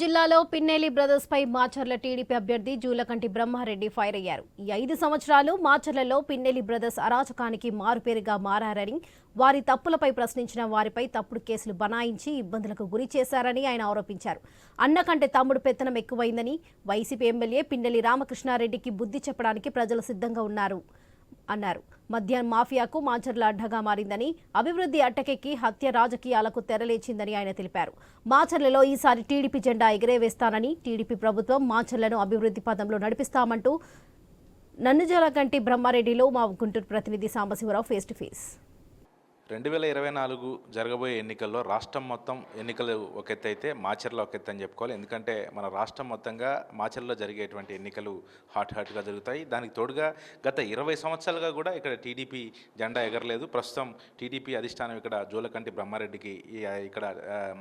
జిల్లాలో పిన్నేలి బ్రదర్స్ పై మాచర్ల టీడీపీ అభ్యర్థి జూలకంటి బ్రహ్మారెడ్డి ఫైర్ అయ్యారు. ఈ ఐదు సంవత్సరాలు మాచర్లలో పిన్నెలి బ్రదర్స్ అరాచకానికి మారుపేరుగా మారారని వారి తప్పులపై ప్రశ్నించిన వారిపై తప్పుడు కేసులు బనాయించి ఇబ్బందులకు గురి చేశారని ఆయన ఆరోపించారు. అన్న కంటే తమ్ముడు పెత్తనం ఎక్కువైందని వైసీపీ ఎమ్మెల్యే పిన్నెలి రామకృష్ణారెడ్డికి బుద్ధి చెప్పడానికి ప్రజలు సిద్ధంగా ఉన్నారు అన్నారు. మద్యం మాఫియాకు మాచర్ల అడ్డగా మారిందని అభివృద్ధి అట్టకెక్కి హత్య రాజకీయాలకు తెరలేచిందని ఆయన తెలిపారు. మాచర్లలో ఈసారి టీడీపీ జెండా ఎగిరేవేస్తానని టీడీపీ ప్రభుత్వం మాచర్లను అభివృద్ధి పదంలో నడిపిస్తామంటూ నన్నుజలగంటి బ్రహ్మారెడ్డిలో మా గుంటూరు ప్రతినిధి సాంబశివరావు ఫేస్ టు ఫేస్ రెండు వేల ఇరవై నాలుగు జరగబోయే ఎన్నికల్లో రాష్ట్రం మొత్తం ఎన్నికలు ఒక ఎత్తు అయితే మాచర్లో ఒక ఎత్తు అని చెప్పుకోవాలి. ఎందుకంటే మన రాష్ట్రం మొత్తంగా మాచర్లో జరిగేటువంటి ఎన్నికలు హాట్ హాట్గా జరుగుతాయి. దానికి తోడుగా గత ఇరవై సంవత్సరాలుగా కూడా ఇక్కడ టీడీపీ జెండా ఎగరలేదు. ప్రస్తుతం టీడీపీ అధిష్టానం ఇక్కడ జోలకంటి బ్రహ్మారెడ్డికి ఇక్కడ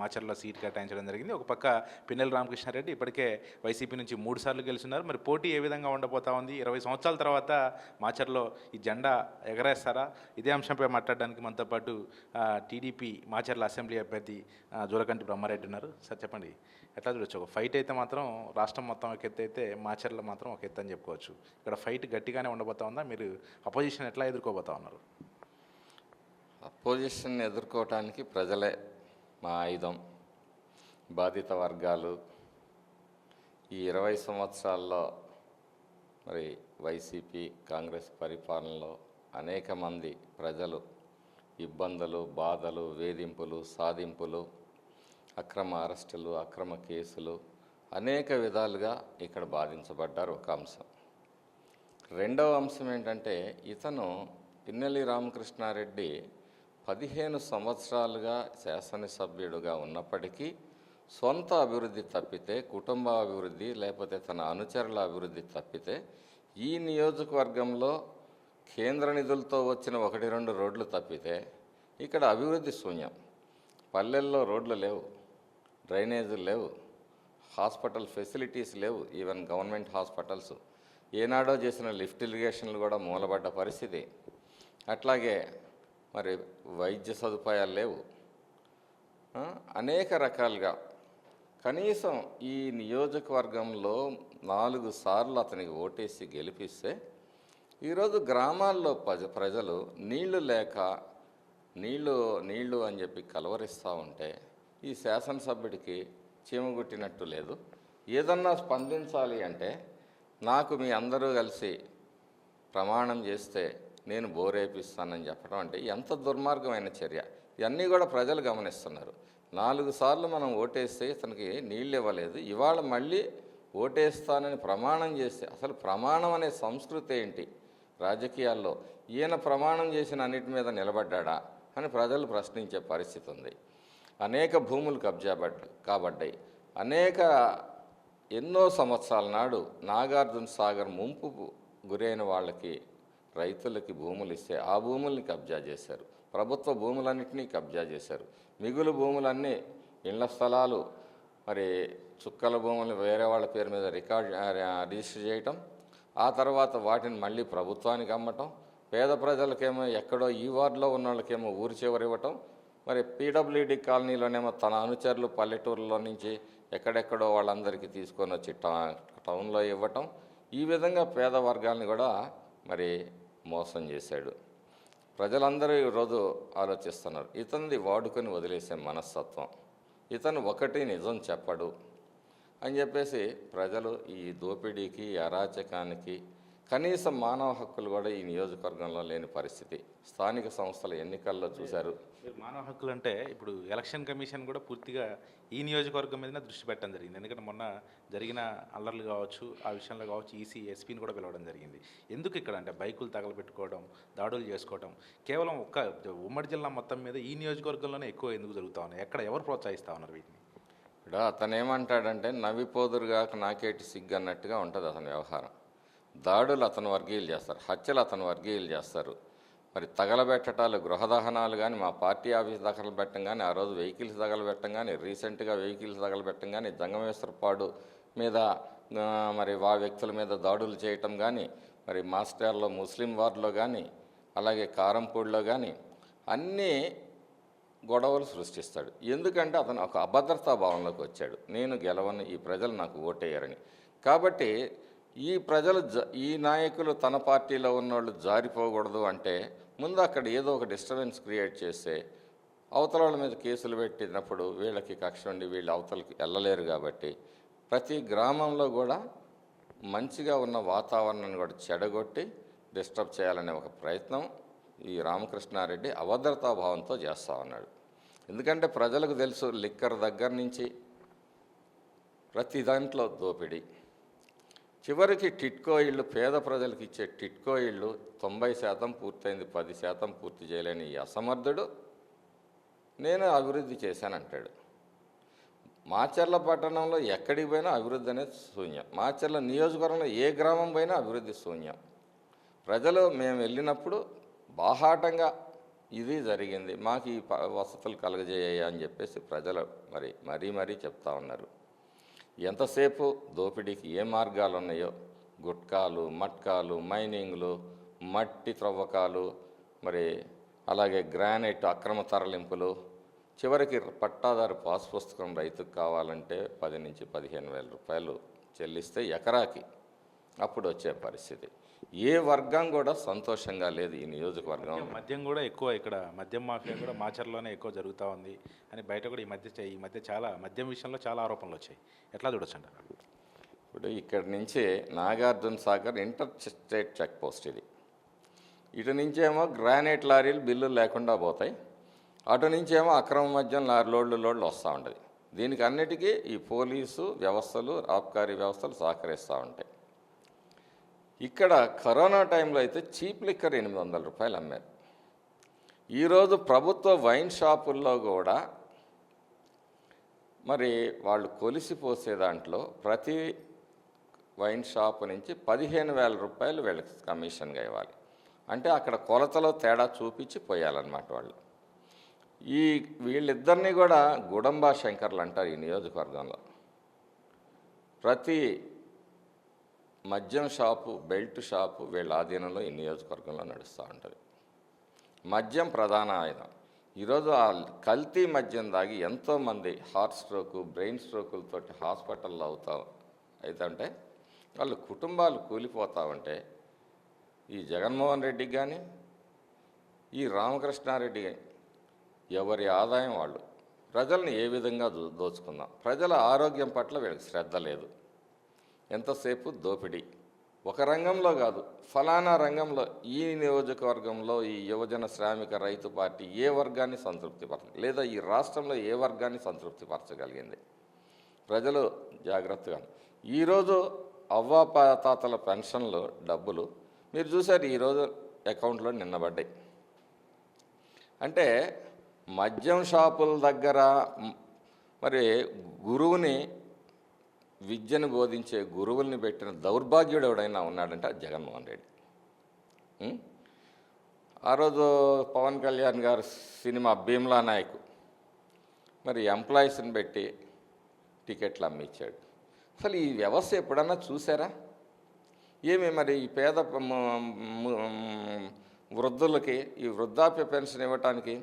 మాచర్లో సీట్ కేటాయించడం జరిగింది. ఒక పక్క పిన్నెల రామకృష్ణారెడ్డి ఇప్పటికే వైసీపీ నుంచి మూడు సార్లు గెలిచిన్నారు మరి పోటీ ఏ విధంగా ఉండబోతా ఉంది? ఇరవై సంవత్సరాల తర్వాత మాచర్లో ఈ జెండా ఎగరేస్తారా? ఇదే అంశంపై మాట్లాడడానికి మనతో పాటు టీడీపీ మాచర్ల అసెంబ్లీ అభ్యర్థి జూలకంటి బ్రహ్మారెడ్డి ఉన్నారు. సార్ చెప్పండి. ఎట్లా చూడొచ్చు? ఒక ఫైట్ అయితే మాత్రం రాష్ట్రం మొత్తం ఒక ఎత్తు అయితే మాచర్ల మాత్రం ఒక ఎత్తు అని చెప్పుకోవచ్చు. ఇక్కడ ఫైట్ గట్టిగానే ఉండబోతా ఉందా? మీరు అపోజిషన్ ఎట్లా ఎదుర్కోబోతా ఉన్నారు? అపోజిషన్ ఎదుర్కోవటానికి ప్రజలే మా ఆయుధం. బాధిత వర్గాలు. ఈ ఇరవై సంవత్సరాల్లో మరి వైసీపీ కాంగ్రెస్ పరిపాలనలో అనేక మంది ప్రజలు ఇబ్బందులు బాధలు వేధింపులు సాధింపులు అక్రమ అరెస్టులు అక్రమ కేసులు అనేక విధాలుగా ఇక్కడ బాధించబడ్డారు ఒక అంశం. రెండవ అంశం ఏంటంటే ఇతను పిన్నెల్లి రామకృష్ణారెడ్డి పదిహేను సంవత్సరాలుగా శాసనసభ్యుడుగా ఉన్నప్పటికీ సొంత అభివృద్ధి తప్పితే కుటుంబ అభివృద్ధి లేకపోతే తన అనుచరుల అభివృద్ధి తప్పితే ఈ నియోజకవర్గంలో కేంద్ర నిధులతో వచ్చిన ఒకటి రెండు రోడ్లు తప్పితే ఇక్కడ అభివృద్ధి శూన్యం. పల్లెల్లో రోడ్లు లేవు డ్రైనేజీలు లేవు హాస్పిటల్ ఫెసిలిటీస్ లేవు ఈవెన్ గవర్నమెంట్ హాస్పిటల్స్. ఏనాడో చేసిన లిఫ్ట్ ఇరిగేషన్లు కూడా మూలబడ్డ పరిస్థితి. అట్లాగే మరి వైద్య సదుపాయాలు లేవు. అనేక రకాలుగా. కనీసం ఈ నియోజకవర్గంలో నాలుగు సార్లు అతనికి ఓటేసి గెలిపిస్తే ఈరోజు గ్రామాల్లో ప్రజ ప్రజలు నీళ్ళు లేక నీళ్ళు నీళ్ళు అని చెప్పి కలవరిస్తూ ఉంటే ఈ శాసనసభ్యుడికి చీమగుట్టినట్టు లేదు. ఏదన్నా స్పందించాలి అంటే నాకు మీ అందరూ కలిసి ప్రమాణం చేస్తే నేను బోరేపిస్తానని చెప్పడం అంటే ఎంత దుర్మార్గమైన చర్య. ఇవన్నీ కూడా ప్రజలు గమనిస్తున్నారు. నాలుగు సార్లు మనం ఓటేస్తే ఇతనికి నీళ్ళు ఇవ్వలేదు. ఇవాళ మళ్ళీ ఓటేస్తానని ప్రమాణం చేస్తే అసలు ప్రమాణం అనే సంస్కృతి ఏంటి? రాజకీయాల్లో ఈయన ప్రమాణం చేసిన అన్నిటి మీద నిలబడ్డా అని ప్రజలు ప్రశ్నించే పరిస్థితి ఉంది. అనేక భూములు కబ్జా కాబడ్డాయి. అనేక ఎన్నో సంవత్సరాల నాడు నాగార్జున సాగర్ ముంపు గురైన వాళ్ళకి రైతులకి భూములు ఇస్తే ఆ భూముల్ని కబ్జా చేశారు. ప్రభుత్వ భూములన్నింటినీ కబ్జా చేశారు. మిగులు భూములన్నీ ఇళ్ళ స్థలాలు మరి చుక్కల భూములు వేరే వాళ్ళ పేరు మీద రికార్డ్ రిజిస్టర్ చేయటం ఆ తర్వాత వాటిని మళ్ళీ ప్రభుత్వానికి అమ్మటం పేద ప్రజలకేమో ఎక్కడో ఈ వార్డులో ఉన్న వాళ్ళకేమో ఊరి చివరి ఇవ్వటం మరి పీడబ్ల్యూడి కాలనీలోనేమో తన అనుచరులు పల్లెటూరులో నుంచి ఎక్కడెక్కడో వాళ్ళందరికీ తీసుకొని వచ్చి టౌన్లో ఇవ్వటం ఈ విధంగా పేద వర్గాల్ని కూడా మరి మోసం చేశాడు. ప్రజలందరూ ఈరోజు ఆలోచిస్తున్నారు ఇతనిది వాడుకొని వదిలేసే మనస్తత్వం ఇతను ఒకటి నిజం చెప్పడు అని చెప్పేసి ప్రజలు ఈ దోపిడీకి అరాచకానికి కనీసం మానవ హక్కులు కూడా ఈ నియోజకవర్గంలో లేని పరిస్థితి. స్థానిక సంస్థల ఎన్నికల్లో చూశారు. మీరు మానవ హక్కులు అంటే ఇప్పుడు ఎలక్షన్ కమిషన్ కూడా పూర్తిగా ఈ నియోజకవర్గం మీదనే దృష్టి పెట్టడం జరిగింది. ఎందుకంటే మొన్న జరిగిన అల్లర్లు కావచ్చు ఆ విషయంలో కావచ్చు ఈసీ ఎస్పీని కూడా పిలవడం జరిగింది. ఎందుకు ఇక్కడ అంటే బైకులు తగలబెట్టుకోవడం దాడులు చేసుకోవడం కేవలం ఒక్క ఉమ్మడి జిల్లా మొత్తం మీద ఈ నియోజకవర్గంలోనే ఎక్కువ ఎందుకు జరుగుతూ ఉన్నాయి? ఎక్కడ ఎవరు ప్రోత్సహిస్తూ ఉన్నారు వీటిని? ఇప్పుడు అతను ఏమంటాడంటే నవ్విపోదురుగాక నాకేటి సిగ్గు అన్నట్టుగా ఉంటుంది అతని వ్యవహారం. దాడులు అతను వర్గీయులు చేస్తారు. హత్యలు అతను వర్గీయులు చేస్తారు. మరి తగలబెట్టటాలు గృహదహనాలు కానీ మా పార్టీ ఆఫీస్ తగలబెట్టం కానీ ఆ రోజు వెహికల్స్ తగలబెట్టం కానీ రీసెంట్గా వెహికల్స్ తగలబెట్టం కానీ జంగమేశ్వరపాడు మీద మరి వా వ్యక్తుల మీద దాడులు చేయటం కానీ మరి మాస్టర్లో ముస్లిం వార్లో కానీ అలాగే కారంపూడిలో కానీ అన్నీ గొడవలు సృష్టిస్తాడు. ఎందుకంటే అతను ఒక అభద్రతా భావంలోకి వచ్చాడు. నేను గెలవని ఈ ప్రజలు నాకు ఓటేయరని. కాబట్టి ఈ ప్రజలు జ ఈ నాయకులు తన పార్టీలో ఉన్నవాళ్ళు జారిపోకూడదు అంటే ముందు అక్కడ ఏదో ఒక డిస్టర్బెన్స్ క్రియేట్ చేస్తే అవతల వాళ్ళ మీద కేసులు పెట్టినప్పుడు వీళ్ళకి కక్ష ఉండి వీళ్ళు అవతలకి వెళ్ళలేరు కాబట్టి ప్రతి గ్రామంలో కూడా మంచిగా ఉన్న వాతావరణాన్ని కూడా చెడగొట్టి డిస్టర్బ్ చేయాలనే ఒక ప్రయత్నం ఈ రామకృష్ణారెడ్డి అభద్రతా భావంతో చేస్తూ ఉన్నాడు. ఎందుకంటే ప్రజలకు తెలుసు లిక్కర్ దగ్గర నుంచి ప్రతి దాంట్లో దోపిడీ. చివరికి టిట్కో ఇళ్ళు పేద ప్రజలకు ఇచ్చే టిట్కో ఇళ్ళు తొంభై శాతం పూర్తయింది పది శాతం పూర్తి చేయలేని ఈ అసమర్థుడు నేను అభివృద్ధి చేశానంటాడు. మాచర్ల పట్టణంలో ఎక్కడికి పోయినా అభివృద్ధి అనేది శూన్యం. మాచర్ల నియోజకవర్గంలో ఏ గ్రామం పోయినా అభివృద్ధి శూన్యం. ప్రజలు మేము వెళ్ళినప్పుడు బాహాటంగా ఇది జరిగింది. మాకు ఈ వసతులు కలగజేయ అని చెప్పేసి ప్రజలు మరి మరీ మరీ చెప్తా ఉన్నారు. ఎంతసేపు దోపిడీకి ఏ మార్గాలు ఉన్నాయో గుట్కాలు మట్కాలు మైనింగ్లు మట్టి త్రవ్వకాలు మరి అలాగే గ్రానైట్ అక్రమ తరలింపులు. చివరికి పట్టాదారు పాస్ పుస్తకం రైతుకు కావాలంటే పది నుంచి పదిహేను వేల రూపాయలు చెల్లిస్తే ఎకరాకి. అప్పుడు వచ్చే పరిస్థితి. ఏ వర్గం కూడా సంతోషంగా లేదు ఈ నియోజకవర్గం. మద్యం కూడా ఎక్కువ ఇక్కడ మద్యం మాఫియా కూడా మాచర్లోనే ఎక్కువ జరుగుతూ ఉంది అని బయట కూడా ఈ మధ్య ఈ మధ్య చాలా మద్యం విషయంలో చాలా ఆరోపణలు వచ్చాయి. ఎట్లా చూడొచ్చు అంటారు? ఇప్పుడు ఇక్కడి నుంచి Nagarjuna Sagar interstate check post ఇది. ఇటు నుంచేమో గ్రానైట్ లారీలు బిల్లులు లేకుండా పోతాయి. అటు నుంచేమో అక్రమ మద్యం లారీ లోడ్లు లోడ్లు వస్తూ ఉంటుంది. దీనికి అన్నిటికీ ఈ పోలీసు వ్యవస్థలు ఆబ్కారీ వ్యవస్థలు సహకరిస్తూ ఉంటాయి. ఇక్కడ కరోనా టైంలో అయితే చీప్ లిక్కర్ ఎనిమిది వందల రూపాయలు అమ్మారు. ఈరోజు ప్రభుత్వ వైన్ షాపుల్లో కూడా మరి వాళ్ళు కొలిసిపోసే దాంట్లో ప్రతి వైన్ షాప్ నుంచి పదిహేను వేల రూపాయలు వీళ్ళకి కమిషన్గా ఇవ్వాలి. అంటే అక్కడ కొలతలో తేడా చూపించి పోయాలన్నమాట వాళ్ళు. ఈ వీళ్ళిద్దరినీ కూడా గుడంబా శంకర్లు అంటారు ఈ నియోజకవర్గంలో. ప్రతి మద్యం షాపు బెల్ట్ షాపు వీళ్ళ ఆధీనంలో ఈ నియోజకవర్గంలో నడుస్తూ ఉంటుంది. మద్యం ప్రధాన ఆయుధం. ఈరోజు ఆ కల్తీ మద్యం దాగి ఎంతోమంది హార్ట్ స్ట్రోకు బ్రెయిన్ స్ట్రోకులతో హాస్పిటల్లో అవుతా అవుతుంటే వాళ్ళ కుటుంబాలు కూలిపోతా ఉంటే ఈ జగన్మోహన్ రెడ్డికి కానీ ఈ రామకృష్ణారెడ్డి ఎవరి ఆదాయం వాళ్ళు. ప్రజల్ని ఏ విధంగా దో దోచుకుందాం ప్రజల ఆరోగ్యం పట్ల వీళ్ళకి శ్రద్ధ లేదు. ఎంతసేపు? దోపిడీ. ఒక రంగంలో కాదు ఫలానా రంగంలో ఈ నియోజకవర్గంలో ఈ యువజన శ్రామిక రైతు పార్టీ ఏ వర్గాన్ని సంతృప్తిపరచ లేదా ఈ రాష్ట్రంలో ఏ వర్గాన్ని సంతృప్తిపరచగలిగింది ప్రజలు జాగ్రత్తగా ఈరోజు అవ్వా తాతల పెన్షన్లు డబ్బులు మీరు చూశారు ఈరోజు అకౌంట్లో నిన్నబడ్డాయి. అంటే మద్యం షాపుల దగ్గర మరి గురువుని విద్యను బోధించే గురువుల్ని పెట్టిన దౌర్భాగ్యుడు ఎవడైనా ఉన్నాడంటే జగన్మోహన్ రెడ్డి. ఆ రోజు పవన్ కళ్యాణ్ గారు సినిమా భీమ్లా నాయక్. మరి ఎంప్లాయీస్ని పెట్టి టికెట్లు అమ్మిచ్చాడు. అసలు ఈ వ్యవస్థ ఎప్పుడన్నా చూసారా? ఏమి మరి ఈ పేద వృద్ధులకి ఈ వృద్ధాప్య పెన్షన్ ఇవ్వటానికి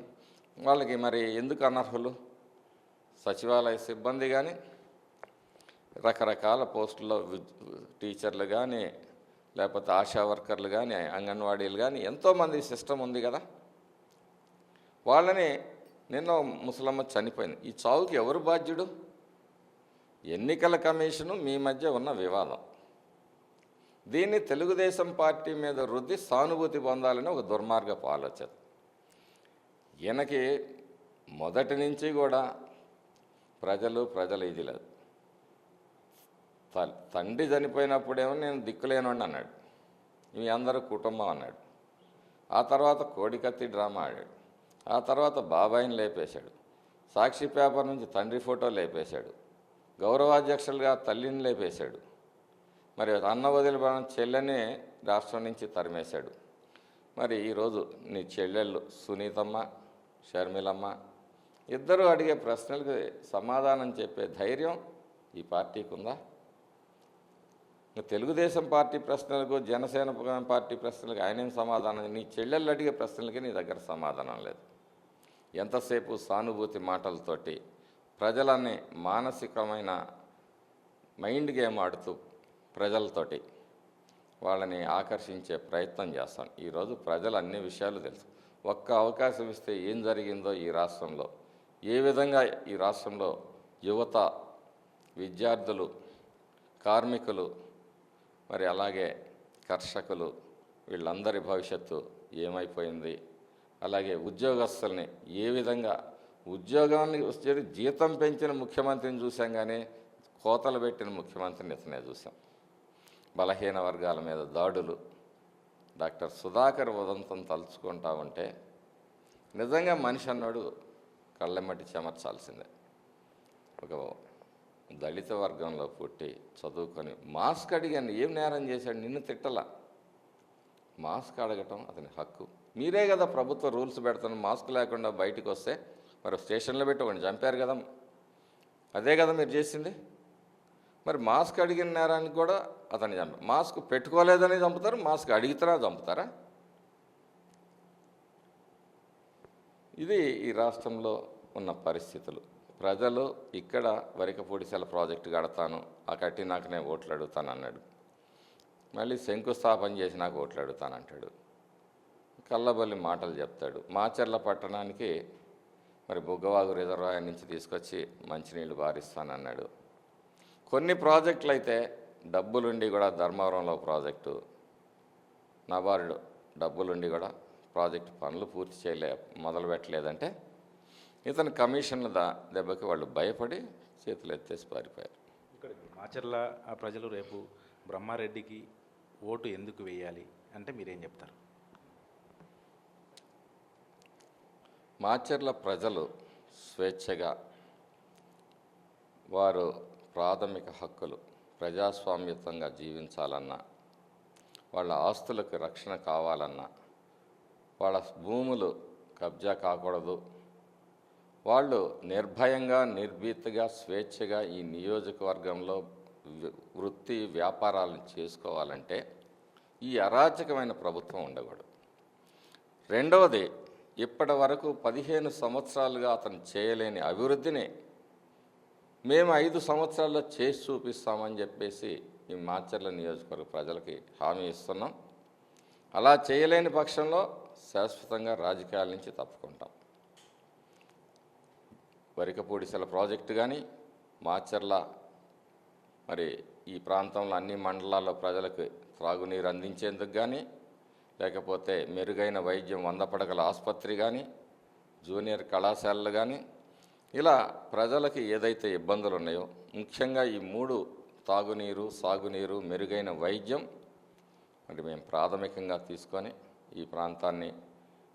వాళ్ళకి మరి ఎందుకు అనర్హులు? సచివాలయ సిబ్బంది కానీ రకరకాల పోస్టుల్లో టీచర్లు కానీ లేకపోతే ఆశా వర్కర్లు కానీ అంగన్వాడీలు కానీ ఎంతోమంది సిస్టమ్ ఉంది కదా. వాళ్ళని నిన్న ముసలమ్మ చనిపోయింది. ఈ చావుకి ఎవరు బాధ్యుడు? ఎన్నికల కమిషను మీ మధ్య ఉన్న వివాదం. దీన్ని తెలుగుదేశం పార్టీ మీద రుద్ది సానుభూతి పొందాలని ఒక దుర్మార్గపు ఆలోచన. ఈయనకి మొదటి నుంచి కూడా ప్రజలు ప్రజలు ఇది లేదు. తండ్రి చనిపోయినప్పుడేమో నేను దిక్కులేనివాడిని అన్నాడు. మీ అందరూ కుటుంబం అన్నాడు. ఆ తర్వాత కోడికత్తి డ్రామా ఆడాడు. ఆ తర్వాత బాబాయిని లేపేశాడు. సాక్షి పేపర్ నుంచి తండ్రి ఫోటో లేపేశాడు. గౌరవాధ్యక్షులుగా తల్లిని లేపేశాడు. మరి అన్న వదిలిపోయిన చెల్లెని రాష్ట్రం నుంచి తరిమేశాడు. మరి ఈరోజు నీ చెల్లెళ్ళు సునీతమ్మ షర్మిలమ్మ ఇద్దరూ అడిగే ప్రశ్నలకు సమాధానం చెప్పే ధైర్యం ఈ పార్టీకి ఉందా? ఇంకా తెలుగుదేశం పార్టీ ప్రశ్నలకు జనసేన పార్టీ ప్రశ్నలకు ఆయనేం సమాధానం? నీ చెల్లెళ్ళు అడిగే ప్రశ్నలకి నీ దగ్గర సమాధానం లేదు. ఎంతసేపు సానుభూతి మాటలతోటి ప్రజలని మానసికమైన మైండ్ గేమ్ ఆడుతూ ప్రజలతోటి వాళ్ళని ఆకర్షించే ప్రయత్నం చేస్తాం. ఈరోజు ప్రజలు అన్ని విషయాలు తెలుసు. ఒక్క అవకాశం ఇస్తే ఏం జరిగిందో ఈ రాష్ట్రంలో? ఏ విధంగా ఈ రాష్ట్రంలో యువత విద్యార్థులు కార్మికులు మరి అలాగే కర్షకులు వీళ్ళందరి భవిష్యత్తు ఏమైపోయింది? అలాగే ఉద్యోగస్తుల్ని ఏ విధంగా ఉద్యోగాన్ని వచ్చే జీతం పెంచిన ముఖ్యమంత్రిని చూసాం కానీ కోతలు పెట్టిన ముఖ్యమంత్రిని ఇతనే చూసాం. బలహీన వర్గాల మీద దాడులు. డాక్టర్ సుధాకర్ ఉదంతం తలుచుకుంటా ఉంటే నిజంగా మనిషి అన్నాడు కళ్ళెమ్మటి చెమర్చాల్సిందే. ఒక దళిత వర్గంలో పుట్టి చదువుకొని మాస్క్ అడిగాను ఏం నేరం చేశాడు? నిన్ను తిట్టలా. మాస్క్ అడగటం అతని హక్కు. మీరే కదా ప్రభుత్వ రూల్స్ పెడతాను మాస్క్ లేకుండా బయటకు వస్తే మరి స్టేషన్లో పెట్టి ఒకటి చంపారు కదా అదే కదా మీరు చేసింది? మరి మాస్క్ అడిగిన నేరానికి కూడా అతన్ని చంప. మాస్క్ పెట్టుకోలేదని చంపుతారు మాస్క్ అడిగితేనే చంపుతారా? ఇది ఈ రాష్ట్రంలో ఉన్న పరిస్థితులు. ప్రజలు ఇక్కడ వరికపూడిసెల ప్రాజెక్టు కడతాను ఆ కట్టి నాకు నేను ఓట్లు అడుగుతాను అన్నాడు. మళ్ళీ శంకుస్థాపన చేసి నాకు ఓట్లు అడుగుతాను అంటాడు. కల్లబల్లి మాటలు చెప్తాడు. మాచర్ల పట్టణానికి మరి బుగ్గవాగు రిజర్వాయర్ నుంచి తీసుకొచ్చి మంచినీళ్ళు బారిస్తానన్నాడు కొన్ని ప్రాజెక్టులు అయితే డబ్బులుండి కూడా ధర్మవరంలో ప్రాజెక్టు నబార్డు డబ్బులుండి కూడా ప్రాజెక్టు పనులు పూర్తి చేయలే మొదలు పెట్టలేదంటే ఇతని కమిషన్ల దా దెబ్బకి వాళ్ళు భయపడి చేతులు ఎత్తేసి పారిపోయారు. ఇక్కడ మాచర్ల ఆ ప్రజలు రేపు బ్రహ్మారెడ్డికి ఓటు ఎందుకు వేయాలి అంటే మీరేం చెప్తారు? మాచర్ల ప్రజలు స్వేచ్ఛగా వారు ప్రాథమిక హక్కులు ప్రజాస్వామ్యతంగా జీవించాలన్నా వాళ్ళ ఆస్తులకు రక్షణ కావాలన్నా వాళ్ళ భూములు కబ్జా కాకూడదు వాళ్ళు నిర్భయంగా నిర్భీతగా స్వేచ్ఛగా ఈ నియోజకవర్గంలో వృత్తి వ్యాపారాలను చేసుకోవాలంటే ఈ అరాచకమైన ప్రభుత్వం ఉండకూడదు. రెండవది ఇప్పటి వరకు పదిహేను సంవత్సరాలుగా అతను చేయలేని అభివృద్ధిని మేము ఐదు సంవత్సరాల్లో చేసి చూపిస్తామని చెప్పేసి ఈ మాచర్ల నియోజకవర్గ ప్రజలకి హామీ ఇస్తున్నాం. అలా చేయలేని పక్షంలో శాశ్వతంగా రాజకీయాల నుంచి తప్పుకుంటాం. వరికపూడిసెల ప్రాజెక్టు కానీ మాచర్ల మరి ఈ ప్రాంతంలో అన్ని మండలాల్లో ప్రజలకు త్రాగునీరు అందించేందుకు కానీ లేకపోతే మెరుగైన వైద్యం వంద పడకల ఆసుపత్రి కానీ జూనియర్ కళాశాలలు కానీ ఇలా ప్రజలకి ఏదైతే ఇబ్బందులు ఉన్నాయో ముఖ్యంగా ఈ మూడు తాగునీరు సాగునీరు మెరుగైన వైద్యం మరి మేము ప్రాథమికంగా తీసుకొని ఈ ప్రాంతాన్ని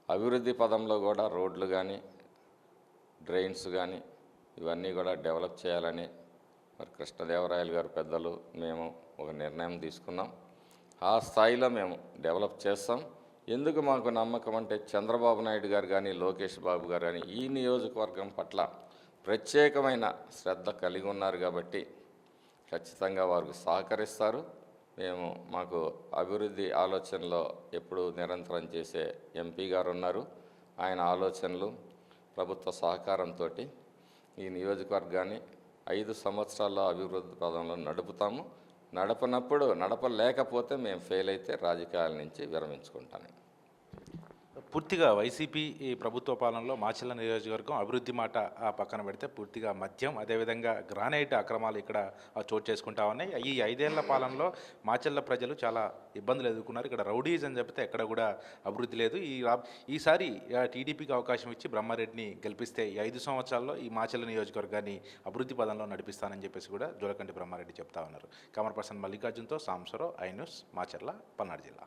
అభివృద్ధి పదంలో కూడా రోడ్లు కానీ డ్రైన్స్ కానీ ఇవన్నీ కూడా డెవలప్ చేయాలని మరి కృష్ణదేవరాయలు గారు పెద్దలు మేము ఒక నిర్ణయం తీసుకున్నాం. ఆ స్థాయిలో మేము డెవలప్ చేస్తాం. ఎందుకు మాకు నమ్మకం అంటే చంద్రబాబు నాయుడు గారు కానీ లోకేష్ బాబు గారు కానీ ఈ నియోజకవర్గం పట్ల ప్రత్యేకమైన శ్రద్ధ కలిగి ఉన్నారు కాబట్టి ఖచ్చితంగా వారికి సహకరిస్తారు. మేము మాకు అభివృద్ధి ఆలోచనలో ఎప్పుడు నిరంతరం చేసే ఎంపీ గారు ఉన్నారు. ఆయన ఆలోచనలు ప్రభుత్వ సహకారంతో ఈ నియోజకవర్గాన్ని ఐదు సంవత్సరాల అభివృద్ధి పదంలో నడుపుతాము. నడపనప్పుడు నడపలేకపోతే మేము ఫెయిల్ అయితే రాజకీయాల నుంచి విరమించుకుంటాను పూర్తిగా వైసీపీ ఈ ప్రభుత్వ పాలనలో మాచర్ల నియోజకవర్గం అభివృద్ధి మాట ఆ పక్కన పెడితే పూర్తిగా మద్యం అదేవిధంగా గ్రానైట్ అక్రమాలు ఇక్కడ చోటు చేసుకుంటా ఉన్నాయి. ఈ ఐదేళ్ళ పాలనలో మాచర్ల ప్రజలు చాలా ఇబ్బందులు ఎదుర్కొన్నారు. ఇక్కడ రౌడీస్ అని చెప్తే ఎక్కడ కూడా అభివృద్ధి లేదు. ఈ ఈసారి టీడీపీకి అవకాశం ఇచ్చి బ్రహ్మారెడ్డిని గెలిపిస్తే ఈ ఐదు సంవత్సరాల్లో ఈ మాచెల్ల నియోజకవర్గాన్ని అభివృద్ధి పదంలో నడిపిస్తానని చెప్పేసి కూడా జోలకంటి బ్రహ్మారెడ్డి చెప్తా ఉన్నారు. కమర్ పర్సన్ మల్లికార్జున్తో సాంసరో ఐ న్యూస్ మాచర్ల పల్నాడు జిల్లా.